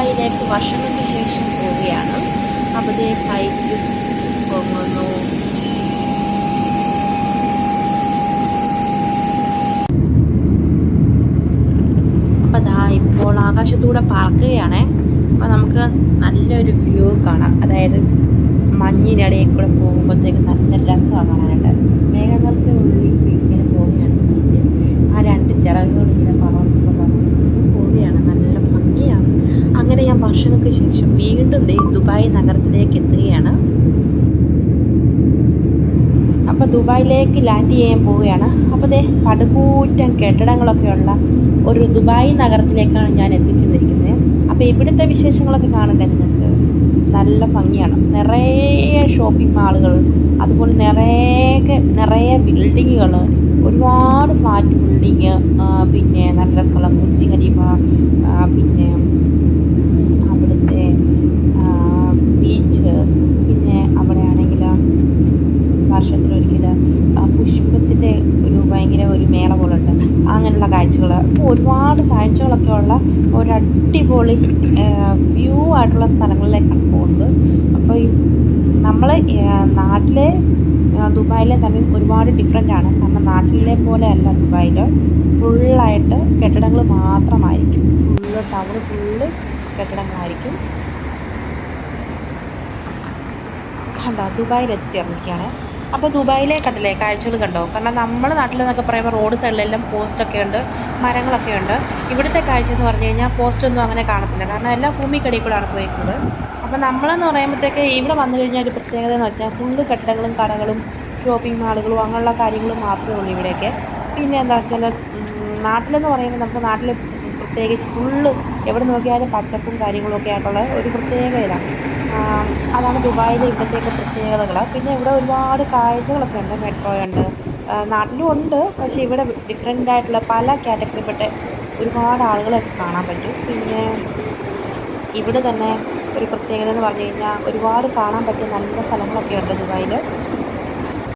ദുബായിലേക്ക് വർഷങ്ങൾക്ക് ശേഷം പോവുകയാണ്. അവിടെ ഫ്ലൈറ്റിൽ പൊങ്ങുന്നു ഇപ്പോൾ ആകാശത്തൂടെ പറക്കുകയാണേ. അപ്പൊ നമുക്ക് നല്ലൊരു വ്യൂ കാണാം. അതായത് മഞ്ഞിനിടയിൽ കൂടെ പോകുമ്പോഴത്തേക്ക് നല്ല രസമാണ് കാണാനായിട്ട്. ദുബായ് നഗരത്തിലേക്ക് എത്തുകയാണ് അപ്പോൾ ദുബായിലേക്ക് ലാൻഡ് ചെയ്യാൻ പോവുകയാണ്. അപ്പോൾ ദേ പടുകൂറ്റൻ കെട്ടിടങ്ങളൊക്കെ ഉള്ള ഒരു ദുബായ് നഗരത്തിലേക്കാണ് ഞാൻ എത്തിച്ചെന്നിരിക്കുന്നത്. അപ്പോൾ ഇവിടുത്തെ വിശേഷങ്ങളൊക്കെ കാണണ്ടേ നിങ്ങൾക്ക്? നല്ല ഭംഗിയാണ്. നിറയെ ഷോപ്പിംഗ് മാളുകൾ അതുപോലെ നിറയെ നിറയെ ബിൽഡിങ്ങുകൾ ഒരുപാട് ഫ്ലാറ്റ് വർഷത്തിലൊരിക്കൽ പുഷ്പത്തിന്റെ ഒരു ഭയങ്കര ഒരു മേള പോലെ ഉണ്ട് അങ്ങനെയുള്ള കാഴ്ചകൾ അപ്പോൾ ഒരുപാട് കാഴ്ചകളൊക്കെ ഉള്ള ഒരു അടിപൊളി വ്യൂ ആയിട്ടുള്ള സ്ഥലങ്ങളിലേക്കാണ് പോകുന്നത്. അപ്പോൾ ഈ നമ്മൾ നാട്ടിലെ ദുബായിലെ തമ്മിൽ ഒരുപാട് ഡിഫറെന്റ് ആണ്. കാരണം നാട്ടിലെ പോലെ അല്ല ദുബായിൽ ഫുള്ളായിട്ട് കെട്ടിടങ്ങൾ മാത്രമായിരിക്കും. ഫുള്ള് ടൗൺ ഫുള്ള് കെട്ടിടങ്ങളായിരിക്കും. കണ്ടോ? ദുബായിൽ എത്തിച്ചേർന്നിരിക്കുകയാണ് അപ്പോൾ ദുബായിലെ കണ്ടില്ലേ കാഴ്ചകൾ കണ്ടോ? കാരണം നമ്മുടെ നാട്ടിലെന്നൊക്കെ പറയുമ്പോൾ റോഡ് സൈഡിലെല്ലാം പോസ്റ്റൊക്കെ ഉണ്ട് മരങ്ങളൊക്കെ ഉണ്ട് ഇവിടുത്തെ കാഴ്ച എന്ന് പറഞ്ഞു കഴിഞ്ഞാൽ പോസ്റ്റ് ഒന്നും അങ്ങനെ കാണത്തില്ല. കാരണം എല്ലാം ഭൂമിക്കടിയിൽ കൂടെയാണ് പോയിരിക്കുന്നത് അപ്പോൾ നമ്മളെന്ന് പറയുമ്പോഴത്തേക്ക് ഇവിടെ വന്നു കഴിഞ്ഞാൽ ഒരു പ്രത്യേകത എന്ന് വെച്ചാൽ ഫുള്ള് കെട്ടിടങ്ങളും കടകളും ഷോപ്പിംഗ് മാളുകളും അങ്ങനെയുള്ള കാര്യങ്ങൾ മാത്രമേ ഉള്ളൂ ഇവിടെയൊക്കെ. പിന്നെ എന്താ വെച്ചാൽ നാട്ടിലെന്ന് പറയുമ്പോൾ നമുക്ക് നാട്ടിൽ പ്രത്യേകിച്ച് ഫുള്ള് എവിടെ നോക്കിയാലും പച്ചപ്പും കാര്യങ്ങളും ഒക്കെ ആയിട്ടുള്ള ഒരു പ്രത്യേക ഇതാണ്. അതാണ് ദുബായിലെ ഇപ്പോഴത്തേക്ക് പ്രത്യേകതകൾ. പിന്നെ ഇവിടെ ഒരുപാട് കാഴ്ചകളൊക്കെ ഉണ്ട് മെട്രോ ഉണ്ട്. നാട്ടിലും ഉണ്ട് പക്ഷേ ഇവിടെ ഡിഫറെന്റ് ആയിട്ടുള്ള പല കാറ്റഗറിപ്പെട്ട ഒരുപാട് ആളുകളൊക്കെ കാണാൻ പറ്റും. പിന്നെ ഇവിടെ തന്നെ ഒരു പ്രത്യേകത എന്ന് പറഞ്ഞു കഴിഞ്ഞാൽ ഒരുപാട് കാണാൻ പറ്റിയ നല്ല സ്ഥലങ്ങളൊക്കെ ഉണ്ട് ദുബായിൽ